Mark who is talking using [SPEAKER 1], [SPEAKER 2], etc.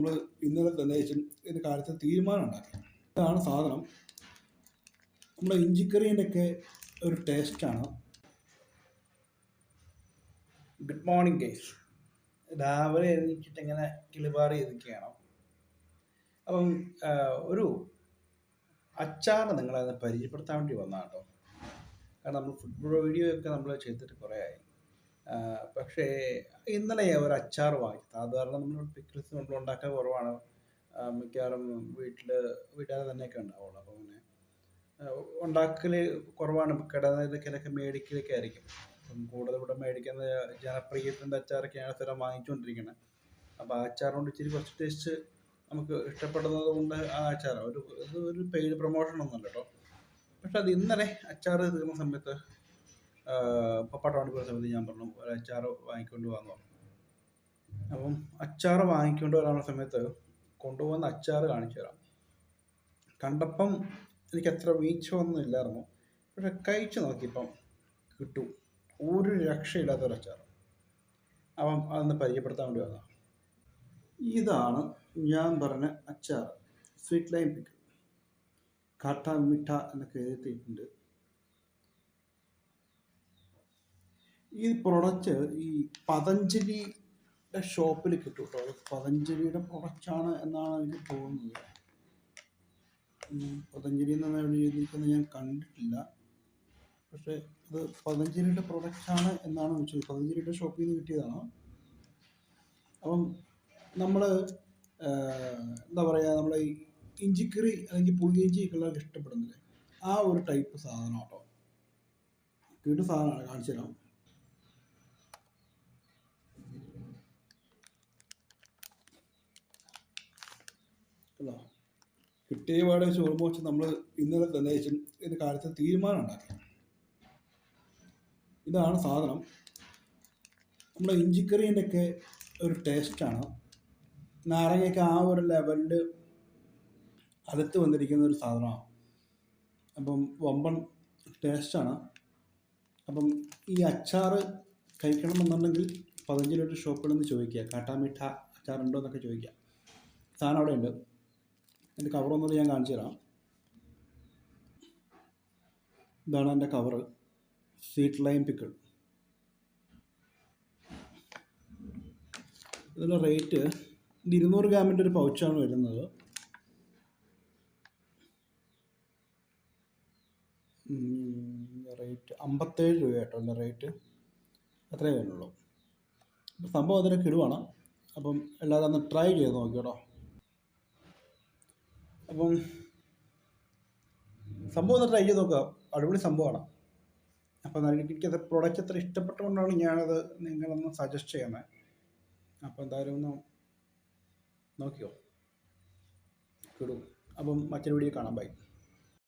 [SPEAKER 1] നമ്മൾ ഇന്നലെ തന്നെ ഇതിന്റെ കാര്യത്തിൽ തീരുമാനം ഉണ്ടാക്കി. ഇതാണ് സാധനം. നമ്മുടെ ഇഞ്ചിക്കറീന്റെ ഒക്കെ ഒരു ടേസ്റ്റാണ് ഗുഡ് മോർണിംഗ് ഗൈസ് രാവിലെ എഴുന്നേറ്റിട്ട് ഇങ്ങനെ കിളിപാറി ഇരിക്കുകയാണ്. അപ്പം ഒരു അച്ചാർ നിങ്ങളെ പരിചയപ്പെടുത്താൻ വേണ്ടി വന്നാട്ടോ. കാരണം നമ്മൾ ഫുട്ബോൾ വീഡിയോ ഒക്കെ നമ്മൾ ചെയ്തിട്ട് കുറേ ആയി. പക്ഷേ ഇന്നലെ ഒരു അച്ചാർ വാങ്ങി സാധാരണ നമ്മൾ പിക്കിൾസ് നമ്മൾ ഉണ്ടാക്കാൻ കുറവാണ്. മിക്കവാറും വീട്ടിൽ വീട്ടുകാർ തന്നെയൊക്കെ ഉണ്ടാവുള്ളൂ. അപ്പോൾ പിന്നെ ഉണ്ടാക്കൽ കുറവാണ്. കടയിലൊക്കെ മേടിക്കലൊക്കെ ആയിരിക്കും. അപ്പം കൂടുതൽ ഇവിടെ മേടിക്കുന്ന ജനപ്രിയത്തിന്റെ അച്ചാറൊക്കെയാണ് സ്ഥിരം വാങ്ങിച്ചുകൊണ്ടിരിക്കുന്നത് അപ്പോൾ ആ അച്ചാറുകൊണ്ട് ഇച്ചിരി കുറച്ച് ടേസ്റ്റ് നമുക്ക് ഇഷ്ടപ്പെടുന്നത് കൊണ്ട് ആ അച്ചാർ ഒരു ഒരു പെയ്ഡ് പ്രൊമോഷൻ ഒന്നുമല്ല കേട്ടോ. പക്ഷെ അത് ഇന്നലെ അച്ചാർ തീർന്ന സമയത്ത് പപ്പാട്ട വണ്ടി പോകുന്ന സമയത്ത് ഞാൻ പറഞ്ഞു ഒരു അച്ചാർ വാങ്ങിക്കൊണ്ട് വന്നു അപ്പം അച്ചാർ വാങ്ങിക്കൊണ്ട് വരാനുള്ള സമയത്ത് കൊണ്ടുപോകുന്ന അച്ചാർ കാണിച്ചു തരാം. കണ്ടപ്പം എനിക്ക് അത്ര വീഴ്ചയൊന്നും ഇല്ലായിരുന്നു. പക്ഷെ കഴിച്ചു നോക്കിയപ്പം കിട്ടും. ഒരു രക്ഷയില്ലാത്ത അച്ചാർ അപ്പം അതൊന്ന് പരിചയപ്പെടുത്താൻ വേണ്ടി വന്നതാണ് ഇതാണ് ഞാൻ പറഞ്ഞ അച്ചാർ സ്വീറ്റ് ലൈം പിക്കിൾ കാട്ട മിഠ എന്നൊക്കെ എഴുതിയിട്ടുണ്ട്. ഈ പ്രൊഡക്റ്റ് ഈ പതഞ്ജലിയുടെ ഷോപ്പിൽ കിട്ടും കേട്ടോ അത് പതഞ്ജലിയുടെ പ്രൊഡക്റ്റാണ് എന്നാണ് എനിക്ക് തോന്നുന്നത്. പതഞ്ജലി എന്ന് എഴുതിയിരിക്കുന്നത് ഞാൻ കണ്ടിട്ടില്ല. പക്ഷെ ഇത് പതഞ്ജലിയുടെ പ്രൊഡക്റ്റാണ് എന്നാണ് വെച്ചത് പതഞ്ജലിയുടെ ഷോപ്പിൽ നിന്ന് കിട്ടിയതാണ്? അപ്പം നമ്മൾ എന്താ പറയുക നമ്മൾ ഇഞ്ചിക്കറി അല്ലെങ്കിൽ പുളിയിഞ്ചി ഒക്കെ ഇഷ്ടപ്പെടുന്നില്ലേ ആ ഒരു ടൈപ്പ് സാധനം കേട്ടോ കിട്ടു സാധനമാണ് കാണിച്ചു തരാം. അല്ലോ കിട്ടിയ പാടെ ചോറുമ്പോൾ വെച്ച് നമ്മൾ ഇന്നലെ തന്നെ ഇതിന്റെ കാര്യത്തിൽ തീരുമാനം ഉണ്ടാക്കി. ഇതാണ് സാധനം. നമ്മുടെ ഇഞ്ചിക്കറീന്റെ ഒക്കെ ഒരു ടേസ്റ്റാണ് നാരങ്ങയൊക്കെ ആ ഒരു ലെവലിൽ അടുത്ത് വന്നിരിക്കുന്ന ഒരു സാധനമാണ്. അപ്പം വമ്പൻ ടേസ്റ്റാണ് അപ്പം ഈ അച്ചാർ കഴിക്കണമെന്നുണ്ടെങ്കിൽ പതഞ്ജലിയുടെ ഷോപ്പിൽ നിന്ന് ചോദിക്കുക. കാട്ടാമിഠ അച്ചാറുണ്ടോ എന്നൊക്കെ ചോദിക്കുക. സാധനം അവിടെ ഉണ്ട് എന്റെ കവറൊന്നുകൂടി ഞാൻ കാണിച്ചു തരാം. ഇതാണ് എന്റെ കവറ് സീറ്റ് ലൈം പിക്കിൾ ഇതിന്റെ റേറ്റ് ഇത് ഇരുന്നൂറ് ഗ്രാമിന്റെ ഒരു പൗച്ചാണ് വരുന്നത്. റേറ്റ് അമ്പത്തേഴ് രൂപ കേട്ടോ എന്റെ റേറ്റ് അത്രയേ വരുന്നുള്ളൂ. സംഭവം അതിന് കിടുവാണ് അപ്പം എല്ലാവരും ഒന്ന് ട്രൈ ചെയ്ത് നോക്കി കേട്ടോ അപ്പം സംഭവം ഒന്ന് ട്രൈ ചെയ്ത് നോക്കുക അടിപൊളി സംഭവമാണ്. അപ്പം എനിക്കത് പ്രൊഡക്റ്റ് അത്ര ഇഷ്ടപ്പെട്ടുകൊണ്ടാണ് ഞാനത് നിങ്ങളൊന്ന് സജസ്റ്റ് ചെയ്യുന്നത് അപ്പോൾ എന്തായാലും ഒന്ന് നോക്കിയോ കിടും. അപ്പം മറ്റൊരു വീഡിയോ കാണാം. ബൈ